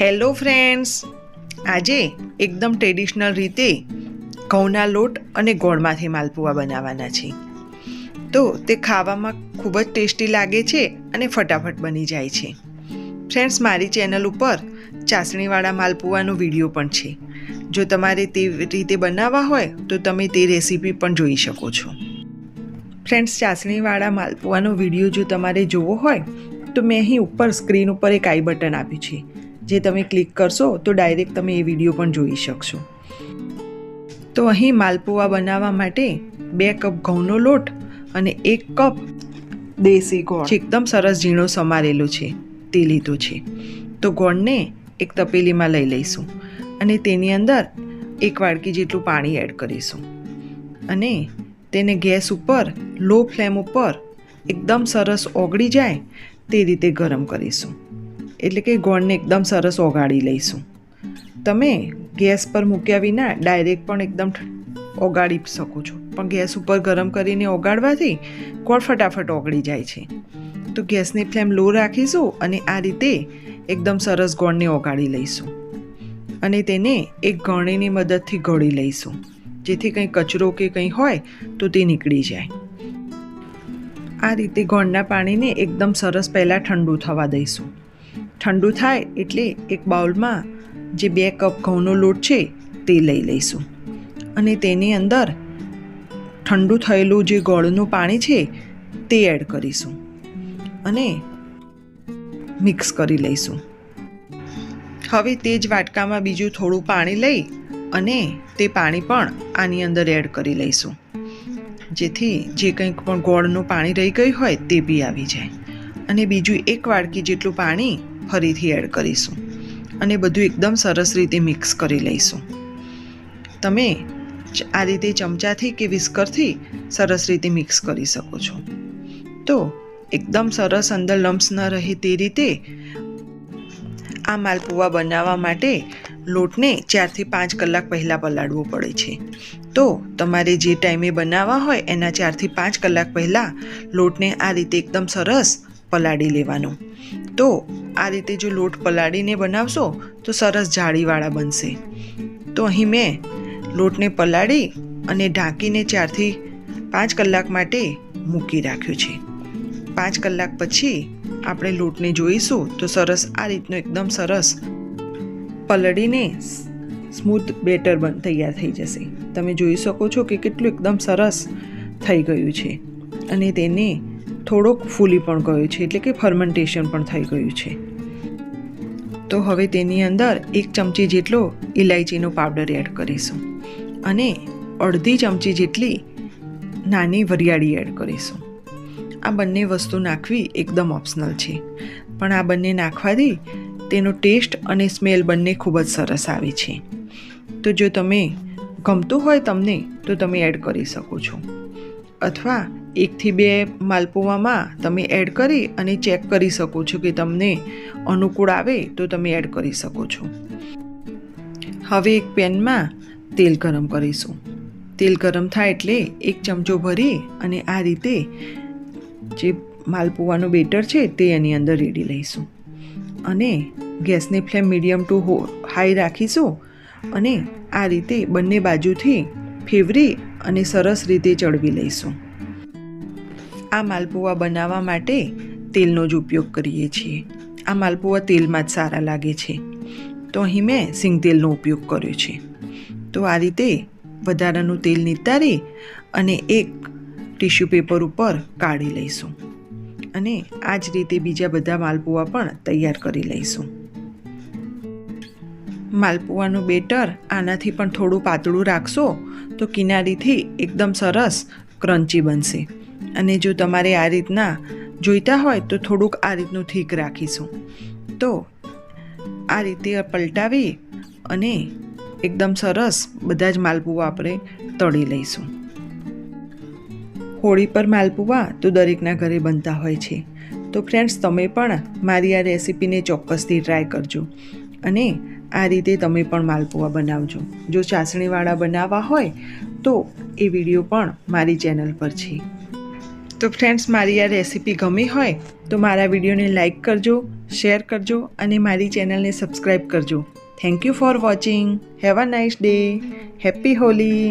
Hello friends આજે એકદમ traditional રીતે ઘઉંના લોટ અને ગોળમાંથી માલપુઆ બનાવવાના છે તો તે ખાવામાં ખૂબ જ ટેસ્ટી લાગે છે અને ફટાફટ બની જાય છે. ફ્રેન્ડ્સ મારી ચેનલ ઉપર ચાસણીવાળા માલપુઆનો વીડિયો પણ છે. જો તમારે તે રીતે બનાવવા હોય, તો તમે તે રેસીપી પણ જોઈ શકો છો. ફ્રેન્ડ્સ ચાસણીવાળા માલપુઆનો વીડિયો જો તમારે જોવો હોય, તો મેં અહીં ઉપર સ્ક્રીન ઉપર એક આઈ બટન આપ્યું છે. જે તમે ક્લિક કરશો તો ડાયરેક્ટ તમે એ વીડિયો પણ જોઈ શકશો. તો અહીં માલપુઆ બનાવવા માટે બે કપ ઘઉંનો લોટ અને એક કપ દેશી ગોળ. એકદમ સરસ ઝીણો સમારેલો છે તે લીધો છે. તો ગોળને એક તપેલીમાં લઈ લઈશું અને તેની અંદર એક વાડકી જેટલું પાણી એડ કરીશું. અને તેને ગેસ ઉપર લો ફ્લેમ ઉપર એકદમ સરસ ઓગળી જાય તે રીતે ગરમ કરીશું. એટલે કે ગોળને એકદમ સરસ ઓગાળી લઈશું. તમે ગેસ પર મૂક્યા વિના ડાયરેક્ટ પણ એકદમ ઓગાળી શકો છો. પણ ગેસ ઉપર ગરમ કરીને ઓગાળવાથી ગોળ ફટાફટ ઓગળી જાય છે. તો ગેસની ફ્લેમ લો રાખીશું અને આ રીતે એકદમ સરસ ગોળને ઓગાળી લઈશું. અને તેને એક ગળણીની મદદથી ગળી લઈશું. જેથી કંઈ કચરો કે કંઈ હોય તો તે નીકળી જાય. આ રીતે ગોળના પાણીને એકદમ સરસ પહેલાં ઠંડુ થવા દઈશું. ઠંડુ થાય એટલે એક બાઉલમાં જે બે કપ ઘઉંનો લોટ છે તે લઈ લઈશું. અને તેની અંદર ઠંડુ થયેલું જે ગોળનું પાણી છે તે એડ કરીશું. અને મિક્સ કરી લઈશું. હવે તે જ વાટકામાં બીજું થોડું પાણી લઈ અને તે પાણી પણ આની અંદર એડ કરી લઈશું. જેથી જે કંઈક પણ ગોળનું પાણી રહી ગયું હોય તે બી આવી જાય. અને બીજું એક વાડકી જેટલું પાણી ફરીથી એડ કરીશું. અને બધું એકદમ સરસ રીતે મિક્સ કરી લઈશું. તમે આ રીતે ચમચાથી કે વિસ્કરથી સરસ રીતે મિક્સ કરી શકો છો. તો એકદમ સરસ અંદર લમ્સ ન રહે તે રીતે આ માલપુવા બનાવવા માટે લોટને ચારથી પાંચ કલાક પહેલાં પલાળવો પડે છે. તો તમારે જે ટાઈમે બનાવવા હોય એના ચારથી પાંચ કલાક પહેલાં લોટને આ રીતે એકદમ સરસ પલાળી લેવાનો. તો આ રીતે જો લોટ પલાળીને બનાવશો, તો સરસ જાળીવાળા બનશે. તો અહીં મેં લોટને પલાળી અને ઢાંકીને ચારથી પાંચ કલાક માટે મૂકી રાખ્યું છે. પાંચ કલાક પછી આપણે લોટને જોઈશું, તો સરસ આ રીતનો એકદમ સરસ પલળીને સ્મૂથ બેટર બન તૈયાર થઈ જશે. તમે જોઈ શકો છો કે કેટલું એકદમ સરસ થઈ ગયું છે. અને તેને થોડોક ફૂલી પણ ગયો છે, એટલે કે ફર્મેન્ટેશન પણ થઈ ગયું છે. તો હવે તેની અંદર એક ચમચી જેટલો ઇલાયચીનો પાવડર એડ કરીશું અને અડધી ચમચી જેટલી નાની વરિયાળી એડ કરીશું. આ બંને વસ્તુ નાખવી એકદમ ઓપ્શનલ છે. પણ આ બંને નાખવાથી તેનો ટેસ્ટ અને સ્મેલ બંને ખૂબ જ સરસ આવે છે. તો જો તમે ગમતું હોય તમને, તો તમે એડ કરી શકો છો. અથવા એકથી બે માલપુવામાં તમે એડ કરી અને ચેક કરી શકો છો કે તમને અનુકૂળ આવે તો તમે એડ કરી શકો છો. હવે એક પેનમાં તેલ ગરમ કરીશું. તેલ ગરમ થાય એટલે એક ચમચો ભરી અને આ રીતે જે માલપુવાનું બેટર છે તે એની અંદર રેડી લઈશું. અને ગેસની ફ્લેમ મીડિયમ ટુ હાઈ રાખીશું અને આ રીતે બંને બાજુથી ફેવરી અને સરસ રીતે ચડવી લઈશું. આ માલપુવા બનાવવા માટે તેલનો જ ઉપયોગ કરીએ છીએ. આ માલપુવા તેલમાં જ સારા લાગે છે. તો અહીં મેં સિંગ તેલનો ઉપયોગ કર્યો છે. તો આ રીતે વધારાનું તેલ નિતારી અને એક ટિશ્યુ પેપર ઉપર કાઢી લઈશું. અને આ જ રીતે બીજા બધા માલપુવા પણ તૈયાર કરી લઈશું. માલપુઆનું બેટર આનાથી પણ થોડું પાતળું રાખશો તો કિનારીથી એકદમ સરસ ક્રન્ચી બનશે. અને જો તમારે આ રીતના જોઈતા હોય તો થોડુંક આ રીતનું ઠીક રાખીશું. તો આ રીતે પલટાવી અને એકદમ સરસ બધા જ માલપુવા આપણે તળી લઈશું. હોળી પર માલપુવા તો દરેકના ઘરે બનતા હોય છે. તો ફ્રેન્ડ્સ તમે પણ મારી આ રેસીપીને ચોક્કસથી ટ્રાય કરજો. અને આ રીતે તમે પણ માલપુવા બનાવજો. જો ચાસણીવાળા બનાવવા હોય તો એ વીડિયો પણ મારી ચેનલ પર છે. તો ફ્રેન્ડ્સ મારી આ રેસીપી ગમી હોય તો મારા વિડીયોને લાઇક કરજો શેર કરજો અને મારી ચેનલને સબસ્ક્રાઈબ કરજો. Thank you for watching have a nice day happy Holi